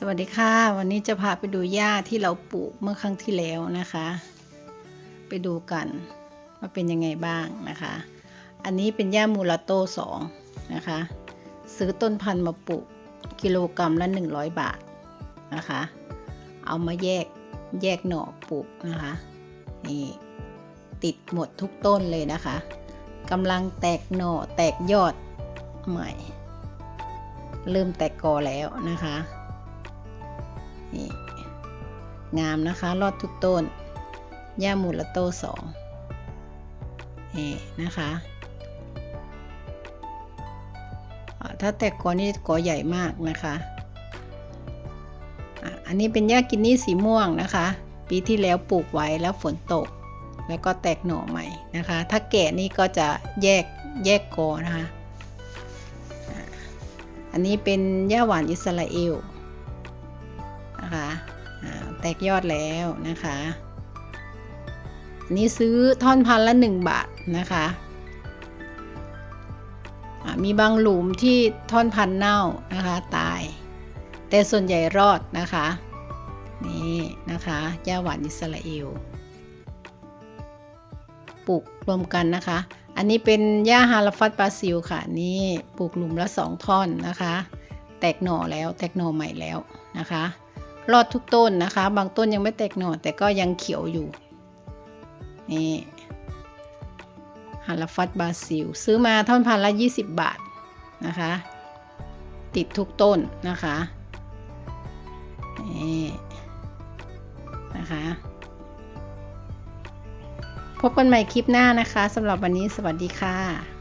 สวัสดีค่ะ วันนี้จะพาไปดูหญ้าที่เราปลูกเมื่อครั้งที่แล้วนะคะ ไปดูกันว่าเป็นยังไงบ้างนะคะ อันนี้เป็นหญ้ามูลาโต้สองนะคะ ซื้อต้นพันธุ์มาปลูกกิโลกรรัมละ 100 บาทนะคะ เอามาแยกแยกหน่อปลูกนะคะนี่ติดหมดทุกต้นเลยนะคะกำลังแตกหน่อแตกยอดใหม่ เริ่มแตกกอแล้วนะคะ นี่งามนะคะรอดทุกต้นหญ้ามูลโต้สองนี่นะคะถ้าแตกกอนี่กอใหญ่มากนะคะอะอันนี้เป็นหญ้ากินนี่สีม่วงนะคะ ปีที่แล้วปลูกไว้แล้วฝนตก แล้วก็แตกหน่อใหม่นะคะ ถ้าแก่นี่ก็จะแยกแยกกอนะคะ อันนี้เป็นหญ้าหวานอิสราเอล นะคะแตกยอดแล้วนะคะอันนี้ซื้อท่อนพันละ 1 บาทนะคะมีบางหลุมที่ท่อนพันเน่านะคะตาย แต่ส่วนใหญ่รอดนะคะนี่นะคะหญ้าหวานอิสราเอลปลูกรวมกันนะคะ อันนี้เป็นหญ้าฮาราฟัตบราซิลค่ะนี่ปลูกหลุมละสองท่อนนะคะ แตกหน่อแล้วแตกหน่อใหม่แล้วนะคะ รอดทุกต้นนะคะ บางต้นยังไม่แตกหน่อแต่ก็ยังเขียวอยู่ นี่ฮาราฟัตบราซิล ซื้อมาท่อนพันละ 20 บาทนะคะ ติดทุกต้นนะคะนี่นะคะพบกันใหม่คลิปหน้านะคะสำหรับวันนี้สวัสดีค่ะ